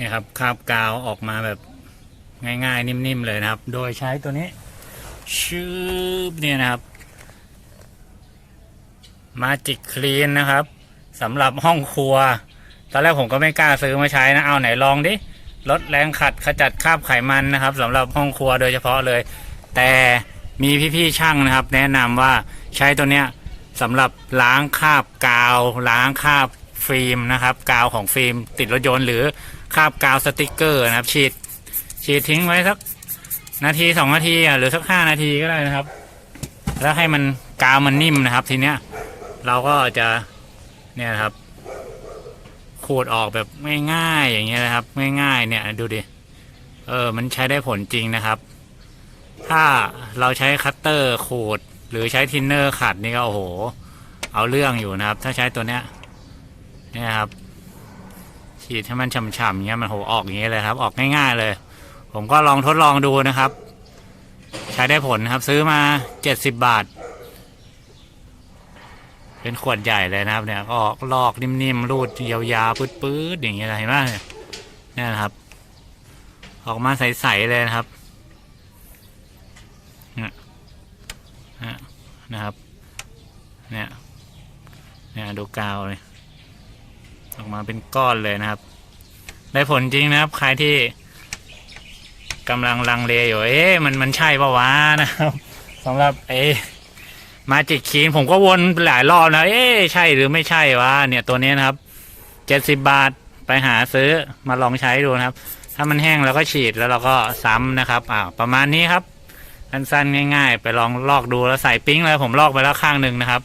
เนี่ยครับคาบกาวออกมาแบบง่ายๆ นิ่มๆเลยนะครับ โดยใช้ตัวนี้ชืบเนี่ยนะครับมาจิกคลีนนะครับสำหรับห้องครัว ตอนแรกผมก็ไม่กล้าซื้อมาใช้นะเอาไหนลองดิลดแรงขัดขจัดคราบไขมันนะครับสำหรับห้องครัวโดยเฉพาะเลย แต่มีพี่ๆช่างนะครับ แนะนำว่าใช้ตัวเนี้ยสำหรับล้างคราบกาว ล้างคราบฟิล์มนะครับ กาวของฟิล์มติดรถยนต์หรือ คาบกาวสติกเกอร์นะครับ ฉีด ฉีดทิ้งไว้สักนาทีสองนาทีอะหรือสักห้านาทีก็ได้นะครับ แล้วให้มันกาวมันนิ่มนะครับ ทีเนี้ย เราก็จะเนี่ยครับ ขูดออกแบบง่ายๆอย่างเงี้ยนะครับ ง่ายๆเนี่ยดูดิเออ มันใช้ได้ผลจริงนะครับ ถ้าเราใช้คัตเตอร์ขูด หรือใช้ทินเนอร์ขัดนี่ก็โอ้โห เอาเรื่องอยู่นะครับ ถ้าใช้ตัวเนี้ยเนี่ยครับ ฉีดให้มันฉ่ำๆเงี้ยมันโหออกอย่างเงี้ยเลยครับ ออกง่ายๆเลย ผมก็ลองทดลองดูนะครับ ใช้ได้ผลครับซื้อมาเจ็ดสิบบาท เป็นขวดใหญ่เลยนะครับ เนี่ยออกลอกนิ่มๆรูดยาวๆปื๊ดๆอย่างเงี้ยเห็นไหมเนี่ยนะครับ ออกมาใสๆเลยนะครับนี่ยเนี่ยนะครับ เนี่ย เนี่ย ดูกาวเลย ออกมาเป็นก้อนเลยนะครับ ได้ผลจริงนะครับ ใครที่กำลังลังเลอยู่ เอ๊ะมันมันใช่ปะวะนะครับสำหรับเอ๊ะมาจิกคีนผมก็วนหลายรอบนะเอ๊ะใช่หรือไม่ใช่วะเนี่ยตัวนี้นะครับเจ็ดสิบบาทไปหาซื้อมาลองใช้ดูนะครับ ถ้ามันแห้งเราก็ฉีดแล้วเราก็ซ้ำนะครับอ่าประมาณนี้ครับสั้นๆง่าย ๆ ไปลองลอกดูแล้วใส่ปิ้งเลยผมลอกไปแล้วข้างหนึ่งนะครับ